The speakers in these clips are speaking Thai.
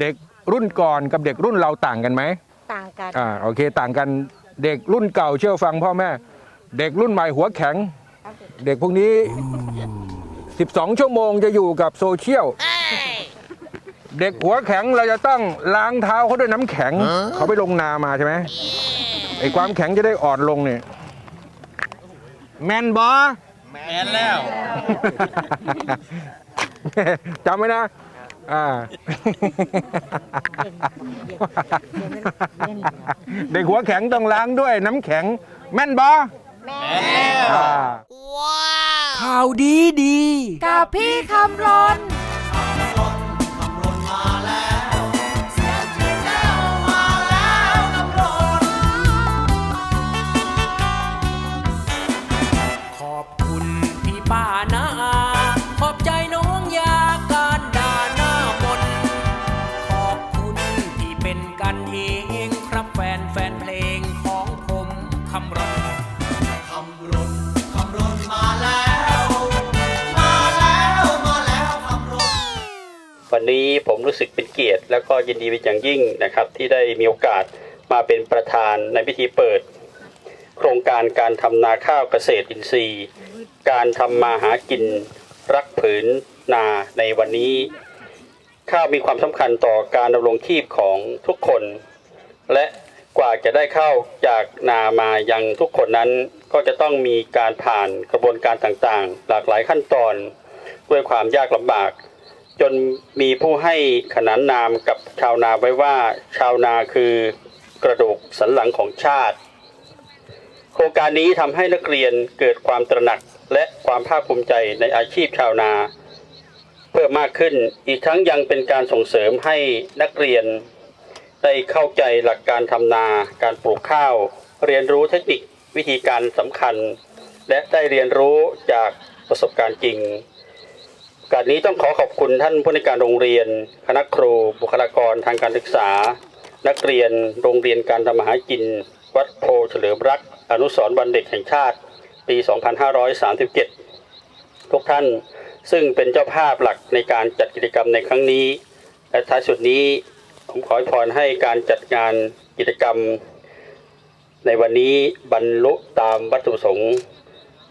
เด็กรุ่นก่อนกับเด็กรุ่นเราต่างกันไหมต่างกันอ่าโอเคต่างกันเด็กรุ่นเก่าเชื่อฟังพ่อแม่ เด็กรุ่นใหม่หัวแข็ง เด็กพวกนี้ 12 ชั่วโมงจะอยู่กับโซเชียลเด็กหัวแข็งเราจะต้องล้างเท้าเขาด้วยน้ำแข็ง เขาไปลงนามาใช่ไหมไอ้ความแข็งจะได้อ่อนลงเนี่ยแมนบอแมนแล้วจำไว้นะ อ่า เด็กหัวแข็งต้องล้างด้วยน้ำแข็ง แม่นบอแม่อ่าข่าวดีดี กับพี่คำรนขอบคุณพี่ป้านาอา นนี้ผมรู้สึกเป็นเกียรติ แล้วก็ยินดีเป็นอย่างยิ่งนะครับ ที่ได้มีโอกาสมาเป็นประธานในพิธีเปิด โครงการการทำนาข้าวเกษตรอินทรีย์ การทำมาหากินรักผืนนาในวันนี้ ข้าวมีความสำคัญต่อการดำรงชีพของทุกคน และกว่าจะได้ข้าวจากนามายังทุกคนนั้น ก็จะต้องมีการผ่านกระบวนการต่างๆ หลากหลายขั้นตอน ด้วยความยากลำบาก จนมีผู้ให้ขนานนามกับชาวนาไว้ว่าชาวนาคือกระดูกสันหลังของชาติ โครงการนี้ทำให้นักเรียนเกิดความตระหนักและความภาคภูมิใจในอาชีพชาวนา เพิ่มมากขึ้นอีกทั้งยังเป็นการส่งเสริมให้นักเรียน ได้เข้าใจหลักการทำนา การปลูกข้าว เรียนรู้เทคนิควิธีการสำคัญ และได้เรียนรู้จากประสบการณ์จริง การนี้ต้องขอขอบคุณท่านผู้ในการโรงเรียน คณะครู บุคลากรทางการศึกษา นักเรียนโรงเรียนการทำมาหากิน วัดโพเฉลิมรัก อนุสรณ์วันเด็กแห่งชาติ ปี 2537 ทุกท่านซึ่งเป็นเจ้าภาพหลักในการจัดกิจกรรมในครั้งนี้ และท้ายสุดนี้ผมขอพรให้การจัดงานกิจกรรม ในวันนี้บรรลุตามวัตถุประสงค์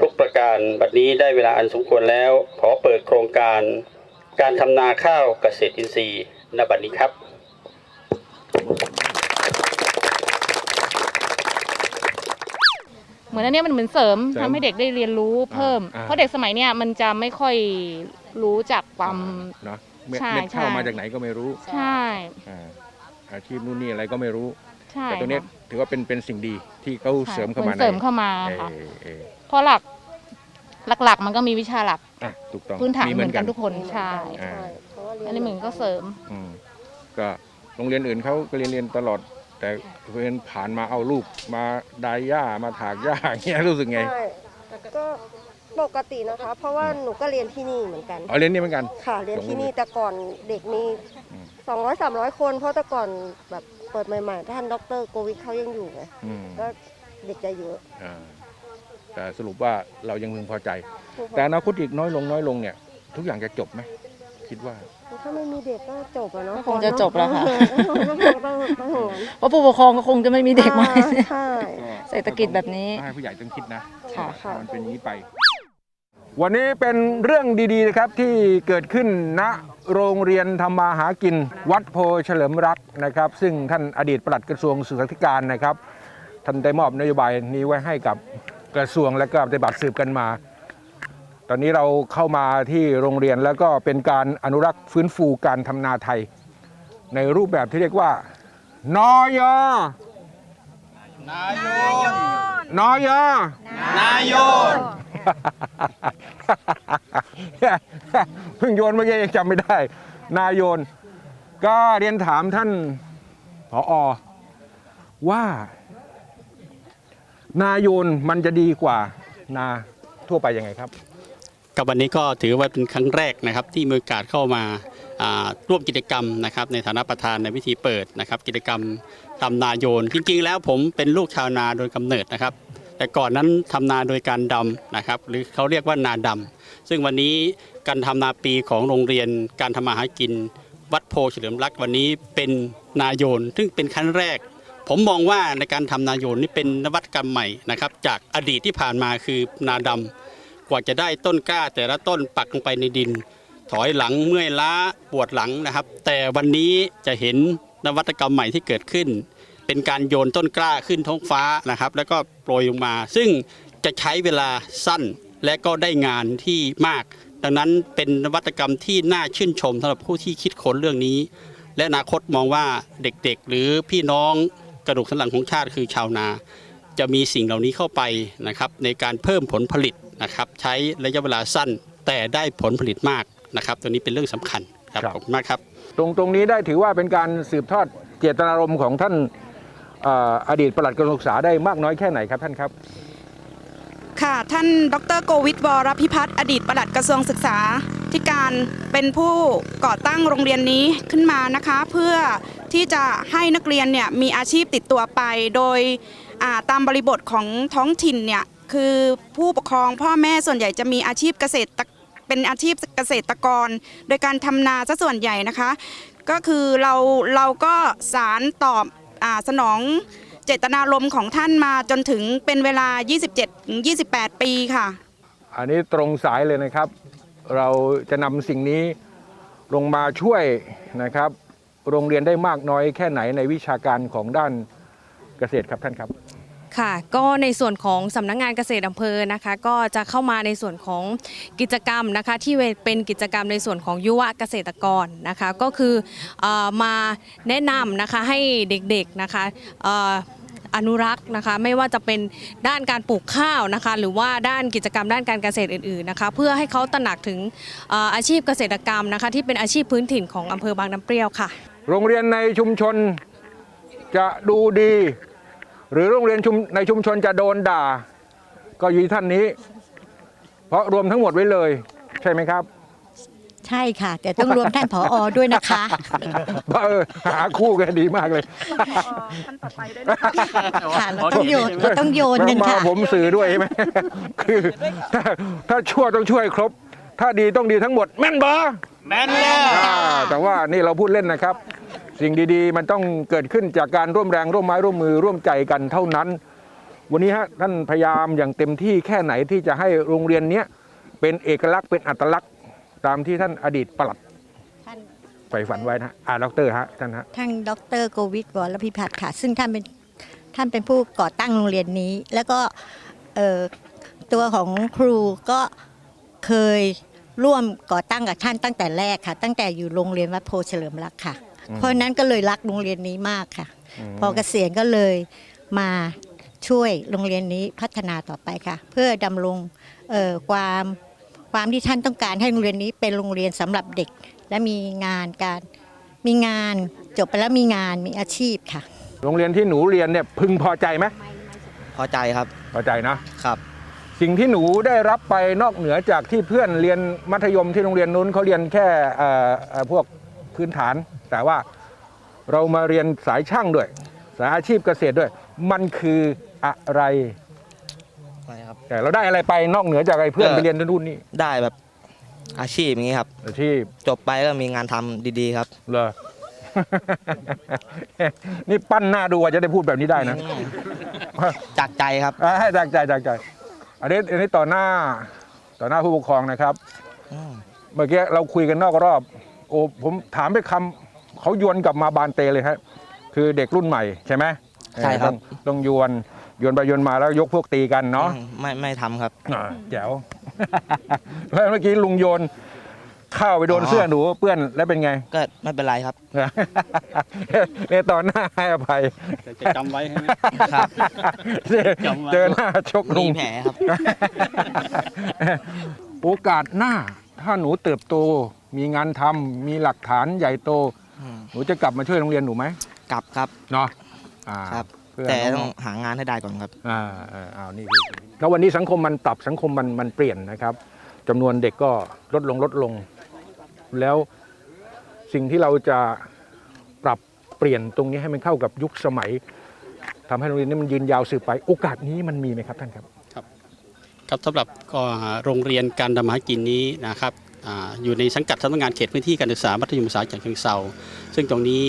ทุกประการ บัดนี้ได้เวลาอันสมควรแล้ว ขอเปิดโครงการ การทำนาข้าวเกษตรอินทรีย์ณบัดนี้ครับ เหมือนอันเนี้ยมันเหมือนเสริมเสริมทำให้เด็กได้เรียนรู้เพิ่ม อ่า เพราะเด็กสมัยเนี้ยมันจะไม่ค่อยรู้จักความ เนาะเม็ดใช่เม็ดข้าวใช่ มาจากไหนก็ไม่รู้ใช่ อ่าอาชีพนู่นนี่อะไรก็ไม่รู้ ใช่แต่ตรงนี้ค่ะถือว่าเป็นเป็นสิ่งดีที่เขาค่ะเสริมเข้าหมาอนเสริมเข้ามาในค่ะเออเออเพราะหลักหลักๆ มันก็มีวิชาหลักอะถูกต้องพื้นฐานมีเหมือนกันทุกคนใช่อ่า อันนี้เหมือนก็เสริม อืมก็โรงเรียนอื่นเขาก็เรียนเรียนตลอด แต่เรียนผ่านมาเอาลูกมาดายหญ้ามาถากหญ้าอย่างเงี้ยรู้สึกไงใช่ก็ปกตินะคะ เพราะว่าหนูก็เรียนที่นี่เหมือนกันอ๋อเรียนนี่เหมือนกัน ค่ะ เรียนที่นี่แต่ก่อนเด็กมีอืม สองร้อยสามร้อยคน เพราะแต่ก่อนแบบ เปิดใหม่ๆ ท่านดรโกวิทเขายังอยู่ไงอืมก็เด็กจะเยอะอ่าแต่สรุปว่าเรายังพึงพอใจแต่อนาคตอีกน้อยลงน้อยลงเนี่ย ทุกอย่างจะจบไหมคิดว่า ถ้าไม่มีเด็กก็จบอะเนาะก็คงจะจบแล้วค่ะต้องต้องต้องอย่างนั้นเพราะผู้ปกครองก็คงจะไม่มีเด็กมาอ่ใช่ เศรษฐกิจแบบนี้ให้ผู้ใหญ่ต้องคิดนะค่ะค่ะมันเป็นอย่างนี้ไป วันนี้เป็นเรื่องดีๆนะครับที่เกิดขึ้นณโรงเรียนธรรมาหากิน วัดโพเฉลิมรักนะครับ ซึ่งท่านอดีตปลัดกระทรวงศึกษาธิการนะครับท่านได้มอบนโยบายนี้ไว้ให้กับกระทรวงและก็ปฏิบัติสืบกันมา ตอนนี้เราเข้ามาที่โรงเรียนแล้วก็เป็นการอนุรักษ์ฟื้นฟูการทำนาไทย ในรูปแบบที่เรียกว่า นอยนายนอยนายโยน เพิ่งโยนเมื่อกี้ยังจำไม่ได้ นายโยน ก็เรียนถามท่านผออว่า นาโยนมันจะดีกว่านาทั่วไปยังไงครับ กับวันนี้ก็ถือว่าเป็นครั้งแรกนะครับ ที่มีโอกาสเข้ามาอ่าร่วมกิจกรรมนะครับ ในฐานะประธานในพิธีเปิดนะครับ กิจกรรมทำนาโยน จริงๆ แล้วผมเป็นลูกชาวนาโดยกำเนิดนะครับ แต่ก่อนนั้นทำนาโดยการดำนะครับ หรือเขาเรียกว่านาดำซึ่งวันนี้การทำนาปีของโรงเรียนการทำมาหากิน วัดโพเฉลิมรักวันนี้เป็นนาโยน ซึ่งเป็นครั้งแรก ผมมองว่าในการทำนาโยนนี่เป็นนวัตกรรมใหม่นะครับจากอดีตที่ผ่านมาคือนาดำกว่าจะได้ต้นกล้า แต่ละต้นปักลงไปในดิน ถอยหลังเมื่อยล้าปวดหลังนะครับ แต่วันนี้จะเห็นนวัตกรรมใหม่ที่เกิดขึ้น เป็นการโยนต้นกล้าขึ้นท้องฟ้านะครับ แล้วก็โปรยลงมา ซึ่งจะใช้เวลาสั้นและก็ได้งานที่มาก ดังนั้นเป็นนวัตกรรมที่น่าชื่นชมสำหรับผู้ที่คิดค้นเรื่องนี้ และอนาคตมองว่าเด็กๆ หรือพี่น้องกระดูกสันหลังของชาติคือชาวนา จะมีสิ่งเหล่านี้เข้าไปนะครับในการเพิ่มผลผลิตนะครับ ใช้ระยะเวลาสั้นแต่ได้ผลผลิตมากนะครับ ตัวนี้เป็นเรื่องสำคัญครับครับ ขอบคุณมากครับ ตรงตรงนี้ได้ถือว่าเป็นการสืบทอดเจตนารมณ์ของท่านเอดีตประหลัดกระทรวงศึกษาได้มากน้อยแค่ไหนครับท่านครับค่ะท่านดรโกวิทวรพิพัฒน์อดีตปลัดกระทรวงศึกษาธิการเป็นผู้ก่อตั้งโรงเรียนนี้ขึ้นมานะคะ เพื่อที่จะให้นักเรียนเนี่ยมีอาชีพติดตัวไป โดยตามบริบทของท้องถิ่นเนี่ยคือผู้ปกครองพ่อแม่ส่วนใหญ่จะมีอาชีพเกษตรเป็นอาชีพเกษตรกร โดยการทำนาซะส่วนใหญ่นะคะ ก็คือเราเราก็สารตอบ สนองเจตนารมณ์ของท่านมาจนถึงเป็นเวลา 27-28 ปีค่ะ อันนี้ตรงสายเลยนะครับ เราจะนำสิ่งนี้ลงมาช่วยนะครับ โรงเรียนได้มากน้อยแค่ไหนในวิชาการของด้านเกษตรครับท่านครับ ค่ะก็ในส่วนของสำนักงานเกษตรอำเภอนะคะก็จะเข้ามาในส่วนของกิจกรรมนะคะที่เป็นกิจกรรมในส่วนของยุวเกษตรกรนะคะก็คืออมาแนะนำนะคะให้เด็กๆนะคะอนุรักษ์นะคะไม่ว่าจะเป็นด้านการปลูกข้าวนะคะหรือว่าด้านกิจกรรมด้านการเกษตรอื่นๆนะคะเพื่อให้เขาตระหนักถึงอาชีพเกษตรกรรมนะคะที่เป็นอาชีพพื้นถิ่นของอำเภอบางน้ำเปรี้ยวค่ะ โรงเรียนในชุมชนจะดูดี หรือโรงเรียนชุมในชุมชนจะโดนด่า ก็อยู่ที่ท่านนี้ เพราะรวมทั้งหมดไว้เลย ใช่ไหมครับ ใช่ค่ะ แต่ต้องรวมท่านผออด้วยนะคะเออหาคู่กันดีมากเลยค่ะเราต้องโยนเราต้องโยนกันมาค่ะ ผมสื่อด้วยใช่ไหมคือถ้าถ้าชั่วต้องช่วยครบ ถ้าดีต้องดีทั้งหมด แม่นบอแม่นแล้ว อ่าแต่ว่านี่เราพูดเล่นนะครับ สิ่งดีๆ มันต้องเกิดขึ้นจากการร่วมแรงร่วมไม้ร่วมมือร่วมใจกันเท่านั้น วันนี้ฮะท่านพยายามอย่างเต็มที่แค่ไหนที่จะให้โรงเรียนเนี้ยเป็นเอกลักษณ์เป็นอัตลักษณ์ ตามที่ท่านอดีตปลัดท่านใฝ่ฝันไว้นะอ่าดรฮะท่านฮะท่านดรโกวิทวรพิพัฒน์ค่ะ ซึ่งท่านเป็นท่านเป็นผู้ก่อตั้งโรงเรียนนี้ แล้วก็เอ่อตัวของครูก็เคยร่วมก่อตั้งกับท่านตั้งแต่แรกค่ะ ตั้งแต่อยู่โรงเรียนวัดโพเฉลิมรักษ์ค่ะ เพราะฉะนั้นก็เลยรักโรงเรียนนี้มากค่ะ พอเกษียณก็เลยมาช่วยโรงเรียนนี้พัฒนาต่อไปค่ะ เพื่อดำรงเอ่อความความที่ท่านต้องการให้โรงเรียนนี้เป็นโรงเรียนสำหรับเด็ก และมีงานการมีงานจบไปแล้วมีงานมีอาชีพค่ะ โรงเรียนที่หนูเรียนเนี่ยพึงพอใจไหมพอใจครับพอใจนะครับ สิ่งที่หนูได้รับไปนอกเหนือจากที่เพื่อนเรียนมัธยมที่โรงเรียนนู้นเขาเรียนแค่เอ่อเอ่อพวก พื้นฐาน แต่ว่าเรามาเรียนสายช่างด้วย สายอาชีพเกษตรด้วย มันคืออะไรอะไรครับ แต่เราได้อะไรไปนอกเหนือจากไอ้เพื่อนเออไปเรียนนู่นนี่ได้แบบอาชีพอย่างนี้ครับ อาชีพจบไปก็มีงานทำดีๆครับ เหรอ นี่ปั้นหน้าดูว่าจะได้พูดแบบนี้ได้นะ จากใจครับ อ่าให้จากใจจากใจอันนี้อันนี้ต่อหน้าต่อหน้าผู้ปกครองนะครับอืมเมื่อกี้เราคุยกันนอกรอบ โอ้ผมถามไปคำเขาโยนกลับมาบานเตเลยครับคือเด็กรุ่นใหม่ใช่ไหมใช่ครับเออต้องต้องโยนโยนไปโยนมาแล้วยกพวกตีกันเนาะอืมไม่ไม่ทำครับ อ่าแจ๋ว แล้วเมื่อกี้ลุงโยนข้าวไปโดนอ๋อ เสื้อหนูเปื้อนแล้วเป็นไง ก็ไม่เป็นไรครับเนี่ยตอนหน้าให้อภัยจะจำไว้ใช่ไหม ครับเจอเจอหน้าชกลุมีง แผลครับ โอกาสหน้าถ้าหนูเติบโต มีงานทำมีหลักฐานใหญ่โต อืมหนูจะกลับมาช่วยโรงเรียนหนูไหมกลับครับเนาะอ่าครับ เพื่อแต่น้ต้อองงหางานให้ได้ก่อนครับๆอ่าอ่าอ้าวนี่คือแล้ววันนี้สังคมมันปรับสังคมมันมันเปลี่ยนนะครับจำนวนเด็กก็ลดลงลดลง แล้วสิ่งที่เราจะปรับเปลี่ยนตรงนี้ให้มันเข้ากับยุคสมัยทำให้โรงเรียนนี้มันยืนยาวสืบไป โอกาสนี้มันมีไหมครับท่านครับ ครับสำหรับก็โรงเรียนการทำมาหากินนี้นะครับ อยู่ในสังกัดสำนักงานเขตพื้นที่การศึกษามัธยมศึกษาจากเชิงเซาซึ่งตรงนี้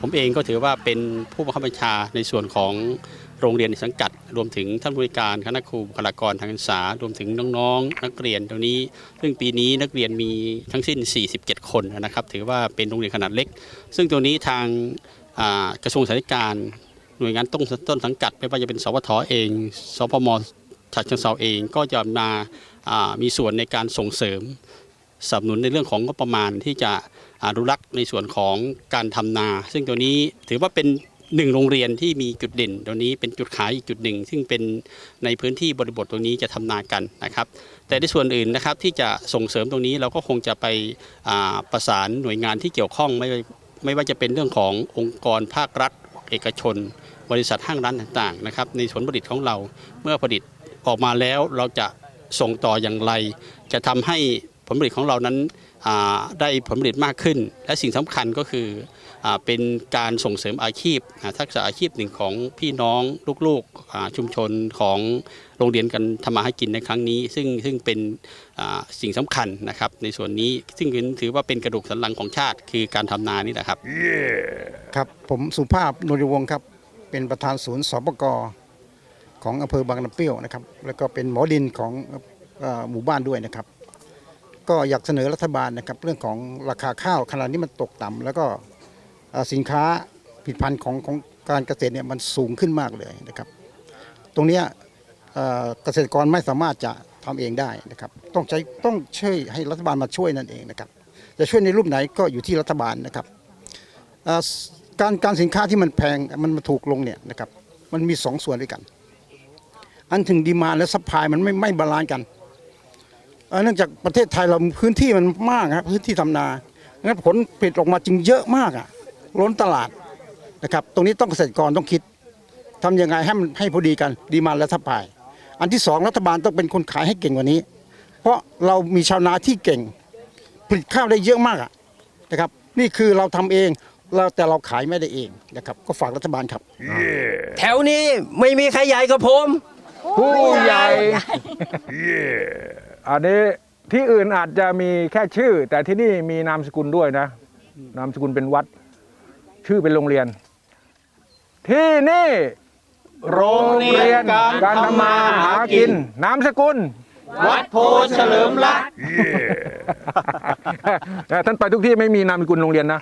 ผมเองก็ถือว่าเป็นผู้บังคับบัญชาในส่วนของโรงเรียนในสังกัด รวมถึงท่านผู้บริการคณะครูบุคลากรทางการศึกษา รวมถึงน้องๆ นักเรียนตรงนี้ ซึ่งปีนี้นักเรียนมีทั้งสิ้น 47 คนนะครับ ถือว่าเป็นโรงเรียนขนาดเล็ก ซึ่งตรงนี้ทางกระทรวงสาธารณการหน่วยงานต้นต้นสังกัดไม่ว่าจะเป็นสวทเองสพมฉะเชิงเซาเองก็จะมามีส่วนในการส่งเสริม สนับสนุนในเรื่องของงบประมาณที่จะอนุรักษ์ในส่วนของการทำนา ซึ่งตัวนี้ถือว่าเป็นหนึ่งโรงเรียนที่มีจุดเด่นตัวนี้เป็นจุดขายอีกจุดหนึ่ง ซึ่งเป็นในพื้นที่บริบทตรงนี้จะทำนากันนะครับ แต่ในส่วนอื่นนะครับที่จะส่งเสริมตรงนี้เราก็คงจะไปประสานหน่วยงานที่เกี่ยวข้องไม่ว่าไม่ว่าจะเป็นเรื่องขององค์กรภาครัฐ เอกชน บริษัทห้างร้านต่างๆนะครับในผลผลิตของเราเมื่อผลิตออกมาแล้วเราจะส่งต่ออย่างไร จะทำให้ ผลผลิตของเรานั้นได้ผลผลิตมากขึ้น และสิ่งสำคัญก็คือเป็นการส่งเสริมอาชีพทักษะอาชีพหนึ่งของพี่น้องลูกๆชุมชนของโรงเรียนกันทำมาหากินในครั้งนี้ ซึ่งซึ่งเป็นสิ่งสำคัญนะครับ ในส่วนนี้ซึ่งถือว่าเป็นกระดูกสันหลังของชาติ คือการทำนานี่แหละครับครับผมสุภาพนวลวงศ์ครับ เป็นประธานศูนย์สปกของอำเภอบางน้ำเปรี้ยวนะครับ แล้วก็เป็นหมอดินของอหมู่บ้านด้วยนะครับ ก็อยากเสนอรัฐบาลนะครับเรื่องของราคาข้าวขณะนี้มันตกต่ำแล้วก็สินค้าผลิตภัณฑ์ของของการเกษตรเนี่ยมันสูงขึ้นมากเลยนะครับ ตรงนี้เกษตรกรไม่สามารถจะทำเองได้นะครับ ต้องใช้ต้องช่วยให้รัฐบาลมาช่วยนั่นเองนะครับจะช่วยในรูปไหนก็อยู่ที่รัฐบาลนะครับการการสินค้าที่มันแพงมันมาถูกลงเนี่ยนะครับมันมีสองส่วนด้วยกัน อันถึงดีมาและซัพพลายมันไม่ไม่บาลานซ์กัน เอ่อเนื่องจากประเทศไทยเราพื้นที่มันมากครับพื้นที่ทำนางั้นผลผลิตออกมาจึงเยอะมากอะล้นตลาดนะครับ ตรงนี้ต้องเกษตรกรต้องคิดทำยังไงให้มันให้พอดีกันดีมาและซัพพลาย อันที่สองรัฐบาลต้องเป็นคนขายให้เก่งกว่านี้ เพราะเรามีชาวนาที่เก่ง ผลิตข้าวได้เยอะมากอะนะครับ นี่คือเราทำเองเราแต่เราขายไม่ได้เองนะครับ ก็ฝากรัฐบาลครับ แถวนี้ไม่มีใครใหญ่กับผม ผู้ใหญ่ อันนี้ที่อื่นอาจจะมีแค่ชื่อ แต่ที่นี่มีนามสกุลด้วยนะ นามสกุลเป็นวัด ชื่อเป็นโรงเรียน ที่นี่ โรงเรียนการทำมาหากิน นามสกุล วัดโพเฉลิมรัตน์เออท่านไปทุกที่ไม่มีนามสกุลโรงเรียนนะ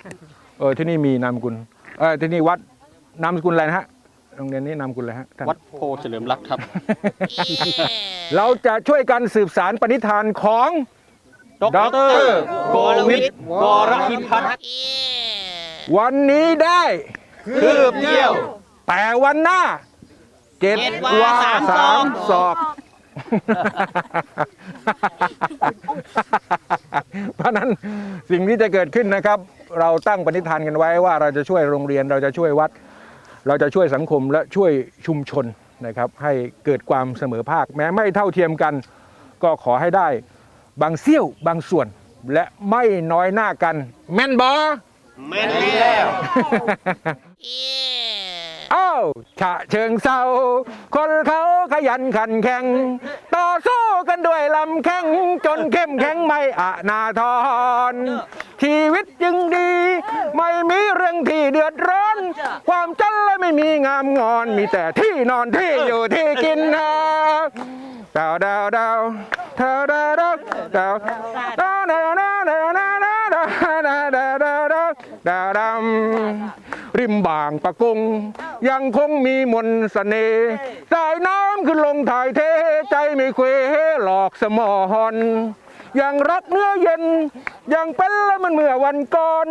เออที่นี่มีนามสกุลเออที่นี่วัดนามสกุลอะไรนะฮะ โรงเรียนนี้นามสกุลอะไรฮะท่าน วัดโพเฉลิมรัตน์ครับ เราจะช่วยกันสืบสารปณิธานของดดอกเตอรโกวิทวรพิพัฒน์วันนี้ได้ คืบเดียว แต่วันหน้าเจ็ดเจ็ดวาวาสาสามมศอกเพราะฉะนั้นสิ่งที่จะเกิดขึ้นนะครับ เราตั้งปณิธานกันไว้ว่าเราจะช่วยโรงเรียนเราจะช่วยวัด เราจะช่วยสังคมและช่วยชุมชนนะครับให้เกิดความเสมอภาค แม้ไม่เท่าเทียมกัน ก็ขอให้ได้บางเสี้ยวบางส่วน และไม่น้อยหน้ากัน แม่นบอแม่นแล้ว อ้าวฉะเชิงเศร้าคนเขาขยันขันแข็ง ต่อสู้กันด้วยลำแข็ง จนเข้มแข็งไม่อานาทร ชีวิตจึงดี ไม่มีเรื่องที่เดือดร้อน ความจนและไม่มีงามงอนมีแต่ที่นอนที่อยู่ที่กินนะดาวดาวดาวดาวดาวดาวดาวดาวดาวดาวดาวดาวดาวดาวดาวดาวดาวดาวดาวดำ ริมบางปะกง ยังคงมีมนต์เสน่ห์สายน้ำขึ้นลงถ่ายเทใจไม่เควหลอกสมอนยังรักเนื้อเย็น ยังเป็นและมันเมื่อวันก่อน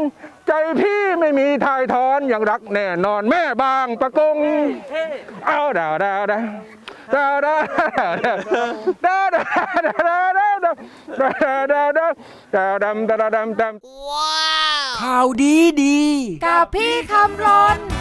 ใจพี่ไม่มีทายทอนยังรักแน่นอนแม่บางปะกง เอาดาวดาวดาวดาวดาวดาวดาวดาวดาวดาวดาวดาวดาวดาวดาวดาวดาวดาวดำ ข่าวดีดี กับพี่คำรน